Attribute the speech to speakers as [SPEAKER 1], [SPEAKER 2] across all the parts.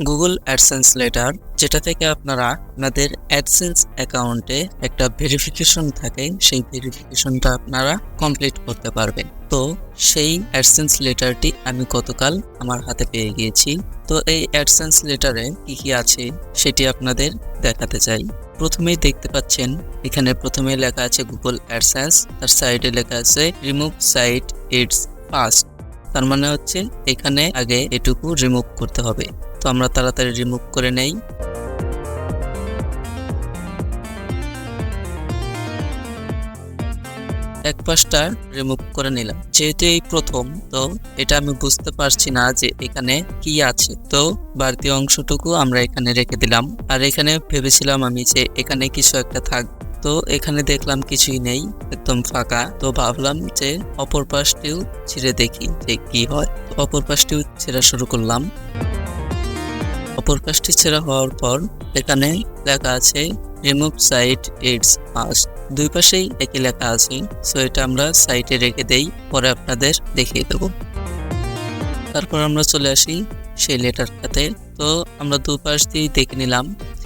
[SPEAKER 1] Google AdSense letter যেটা থেকে আপনারা আপনাদের অ্যাডসেন্স অ্যাকাউন্টে একটা ভেরিফিকেশন থাকে, সেই ভেরিফিকেশনটা আপনারা কমপ্লিট করতে পারবেন। তো সেই অ্যাডসেন্স লেটারটি আমি গতকাল আমার হাতে পেয়ে গিয়েছি। তো এই অ্যাডসেন্স লেটারে কি কি আছে সেটি আপনাদের দেখাতে চাই। প্রথমেই দেখতে পাচ্ছেন, এখানে প্রথমে লেখা আছে গুগল অ্যাডসেন্স তার সাইডে লেখা আছে রিমুভ সাইট ইটস ফাস্ট তার মানে হচ্ছে এখানে আগে এটুকু রিমুভ করতে হবে। তো আমরা তাড়াতাড়ি রিমুভ করে নেই। এক পাশটা রিমুভ করে নিলাম। যেহেতু এই প্রথম, তো এটা আমি বুঝতে পারছি না যে এখানে কি আছে। তো বাড়তি অংশটুকু আমরা এখানে রেখে দিলাম। আর এখানে ভেবেছিলাম আমি যে এখানে কিছু একটা থাক। তো এখানে দেখলাম কিছুই নেই, একদম ফাঁকা। তো ভাবলাম যে অপর পাশটিও ছিঁড়ে দেখি যে কি হয়। অপর পাশটিও ছেঁড়া শুরু করলাম। অপর পাশটি ছেঁড়া হওয়ার পর এখানে লেখা আছে রিমুভ সাইট ইটস ফাস্ট দুই পাশেই একই লেখা আছে সো এটা আমরা সাইটে রেখে দেই, পরে আপনাদের দেখিয়ে দেব। তারপর আমরা চলে আসি সেই লেটারটাতে তো আমরা দুপাশ দিয়ে দেখে নিলাম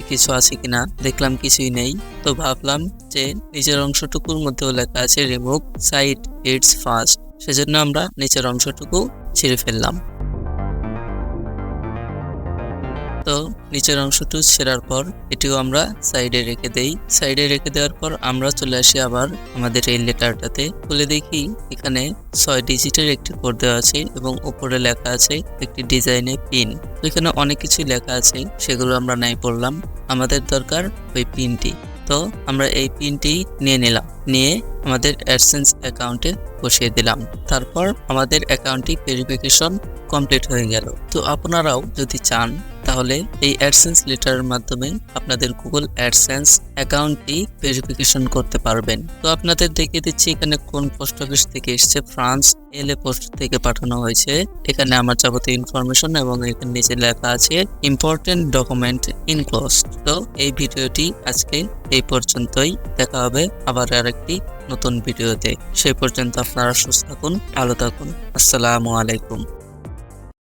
[SPEAKER 1] কিছু আছে কিনা, দেখলাম কিছুই নেই। তো ভাবলাম যে নিচের অংশটুকুর মধ্যেও লেখা আছে রিমুভ সাইট ইটস ফাস্ট সেজন্য আমরা নিচের অংশটুকু ছিঁড়ে ফেললাম। তো নিচের অংশটু ছেঁড়ার পর এটিও আমরা সাইডে রেখে দেই। সাইডে রেখে দেওয়ার পর আমরা চলে আসি আবার আমাদের এই লেটারটাতে। খুলে দেখি এখানে ছয় ডিজিটের একটি কোড দেওয়া আছে এবং উপরে লেখা আছে একটি ডিজাইনে পিন। এখানে অনেক কিছু লেখা আছে, সেগুলো আমরা নাই পড়লাম। আমাদের দরকার ওই পিনটি। তো আমরা এই পিনটি নিয়ে নিলাম। নিয়ে আমাদের অ্যাডসেন্স অ্যাকাউন্টে বসিয়ে দিলাম। তারপর আমাদের অ্যাকাউন্টটি ভেরিফিকেশন কমপ্লিট হয়ে গেল। তো আপনারাও যদি চান তাহলে এই অ্যাডসেন্স লেটারের মাধ্যমে আপনাদের গুগল অ্যাডসেন্স অ্যাকাউন্টটি ভেরিফিকেশন করতে পারবেন। তো আপনাদের দেখিয়ে দিচ্ছি এখানে কোন পোস্ট অফিস থেকে এসছে। ফ্রান্স এল পোস্ট থেকে পাঠানো হয়েছে। এখানে আমার যাবতীয় ইনফরমেশন এবং এখানে নিচে লেখা আছে ইম্পর্টেন্ট ডকুমেন্ট ইনক্লোজ তো এই ভিডিওটি আজকে এই পর্যন্তই। দেখা হবে আবার আরেকটি নতুন ভিডিওতে। সেই পর্যন্ত আপনারা সুস্থ থাকুন, ভালো থাকুন। আসসালামু আলাইকুম।